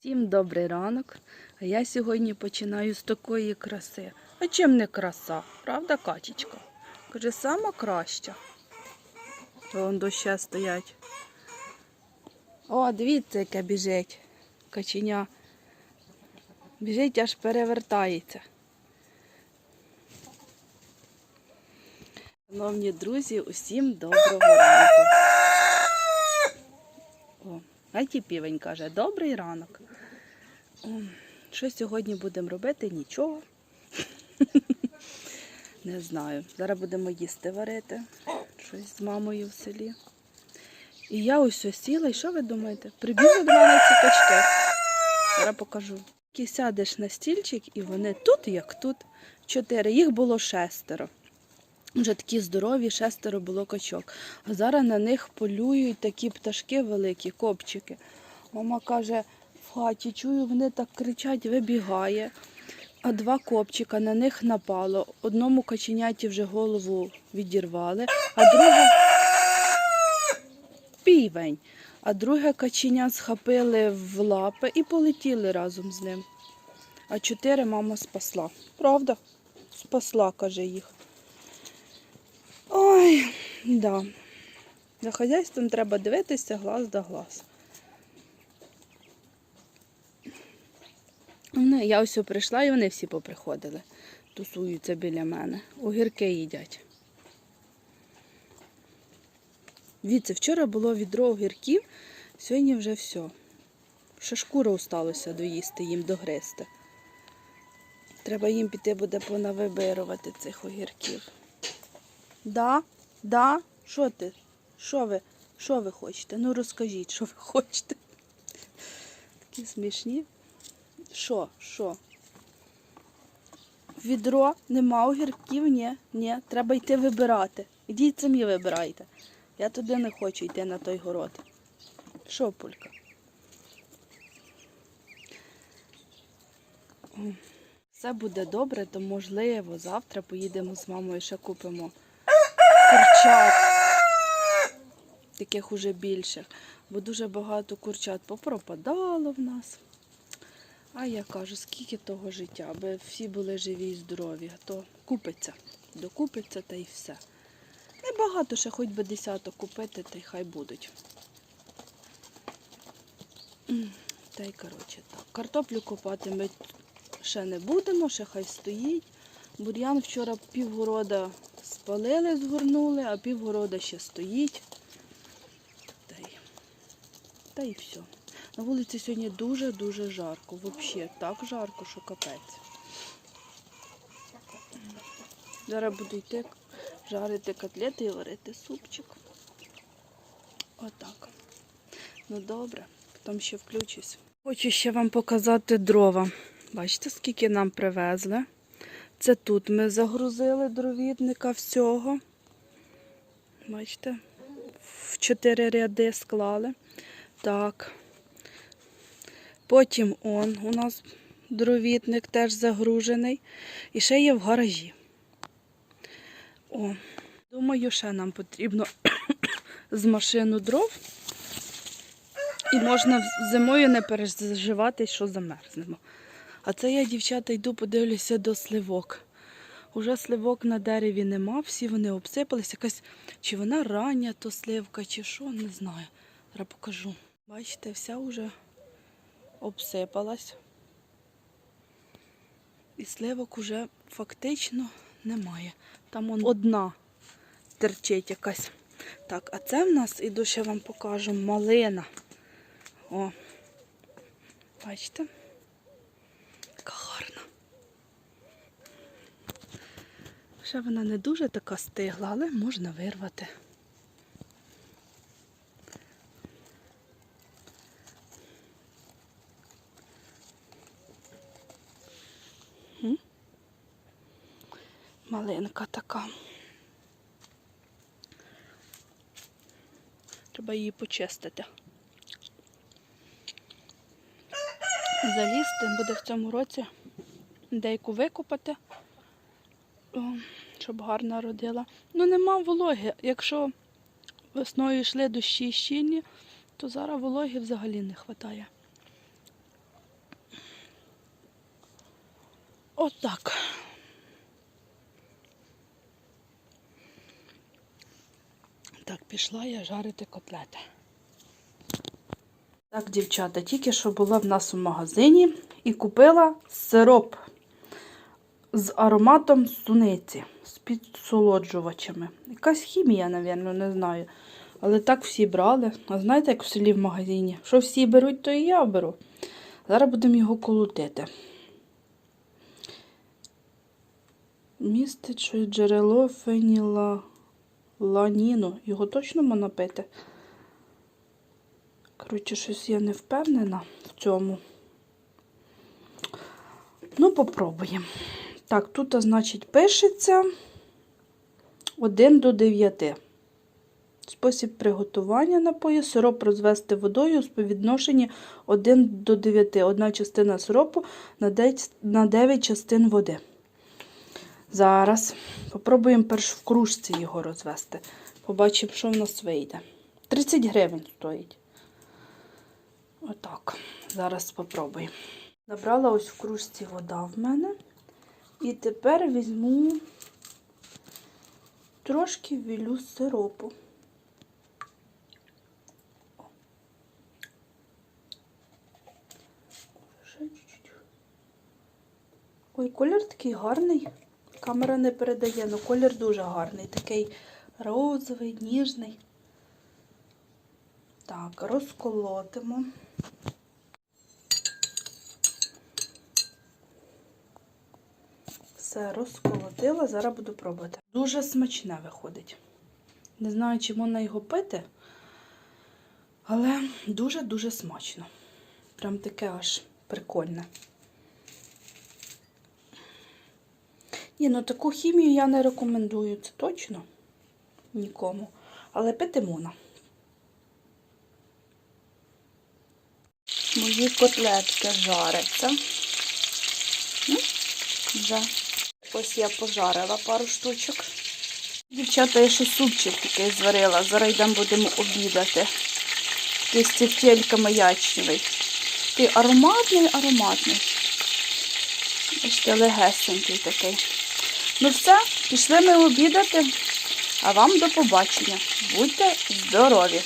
Всім добрий ранок. А я сьогодні починаю з такої краси. А чим не краса? Правда, качечка? Каже, сама краща. Вон доща стоять. О, дивіться, яке біжить. Каченя. Біжить, аж перевертається. Шановні друзі, усім доброго ранку. О, а ті півень каже, добрий ранок. Що сьогодні будемо робити? Нічого. Не знаю. Зараз будемо їсти варити. Щось з мамою в селі. І я ось сіла, і що ви думаєте? Прибігли до мене ці качки. Зараз покажу. І сядеш на стільчик, і вони тут, як тут. Чотири. Їх було шестеро. Вже такі здорові, шестеро було качок. А зараз на них полюють такі пташки великі, копчики. Мама каже, хаті чую, вони так кричать, вибігає. А два копчика на них напало. Одному каченяті вже голову відірвали, а друге півень. А друге каченя схопили в лапи і полетіли разом з ним. А чотири мама спасла. Правда? Спасла, каже їх. Ой, да. За хазяйством треба дивитися глаз да глаз. Я ось прийшла і вони всі поприходили. Тусуються біля мене. Огірки їдять. Дивіться, вчора було відро огірків, сьогодні вже все. Ще шкура осталося доїсти, їм догризти. Треба їм піти буде понавибирувати цих огірків. Да? Да? Що ти? Що ви? Що ви хочете? Ну розкажіть, що ви хочете. Такі смішні. Що? Що? Відро нема огірків? Ні, ні. Треба йти вибирати. Ідіть самі вибирайте. Я туди не хочу йти на той город. Що, пулька? Все буде добре, то можливо, завтра поїдемо з мамою ще купимо курчат, таких уже більших, бо дуже багато курчат попропадало в нас. А я кажу, скільки того життя, аби всі були живі і здорові, то купиться, докупиться та й все. Небагато ще хоч би десяток купити, та й хай будуть. Та й коротше так. Картоплю копати ми ще не будемо, ще хай стоїть. Бур'ян вчора півгорода спалили, згорнули, а півгорода ще стоїть. Та й, та й все. На вулиці сьогодні дуже-дуже жарко. Взагалі так жарко, що капець. Зараз буду йти жарити котлети і варити супчик. Отак. Ну добре, потім ще включусь. Хочу ще вам показати дрова. Бачите, скільки нам привезли. Це тут ми загрузили дровідника всього. Бачите, в чотири ряди склали. Так. Потім он у нас дровітник теж загружений. І ще є в гаражі. О, думаю, ще нам потрібно з машину дров. І можна зимою не переживати, що замерзнемо. А це я, дівчата, йду подивлюся до сливок. Уже сливок на дереві нема, всі вони обсипались. Якась, чи вона рання, то сливка, чи що, не знаю. Зараз покажу. Бачите, вся вже обсипалась. І сливок уже фактично немає. Там он одна терчить якась. Так, а це в нас, іду ще вам покажу, малина. О, бачите? Така гарна. Ще вона не дуже така стигла, але можна вирвати. маленька така. Треба її почистити. Залізти, буде в цьому році деяку викопати, щоб гарно родила. Ну, нема вологи. Якщо весною йшли дощі і щільні, то зараз вологи взагалі не вистачає. Отак. Так, пішла я жарити котлети. Так, дівчата, тільки що була в нас у магазині і купила сироп з ароматом суниці, з підсолоджувачами. Якась хімія, напевно, не знаю. Але так всі брали. А знаєте, як в селі в магазині? Що всі беруть, то і я беру. Зараз будемо його колотити. Містить щось джерело фенілаланіну. Його точно можна пити? Коротше, щось я не впевнена в цьому. Ну, попробуємо. Так, тут, значить, пишеться 1 до 9. Спосіб приготування напою. Сироп розвести водою у співвідношенні 1 до 9. Одна частина сиропу на 9 частин води. Зараз попробуємо перш в кружці його розвести. Побачимо, що в нас вийде. 30 гривень стоїть. Отак. Зараз спробуємо. Набрала ось в кружці вода в мене. І тепер візьму трошки вілю сиропу. Ой, колір такий гарний. Камера не передає, але колір дуже гарний. Такий розовий, ніжний. Так, розколотимо. Все розколотила, зараз буду пробувати. Дуже смачне виходить. Не знаю, чи можна його пити, але дуже-дуже смачно. Прям таке аж прикольне. Ні, ну таку хімію я не рекомендую, це точно нікому. Але пити можна. Мої котлетки жаряться. Ну, Вже. Ось я пожарила пару штучок. Дівчата, я ще супчик такий зварила. Зараз йдемо будемо обідати. Такий з тефтельками ячневий. Такий ароматний, ароматний. Бачите, легесенький такий. Ну все, пішли ми обідати. А вам до побачення. Будьте здорові!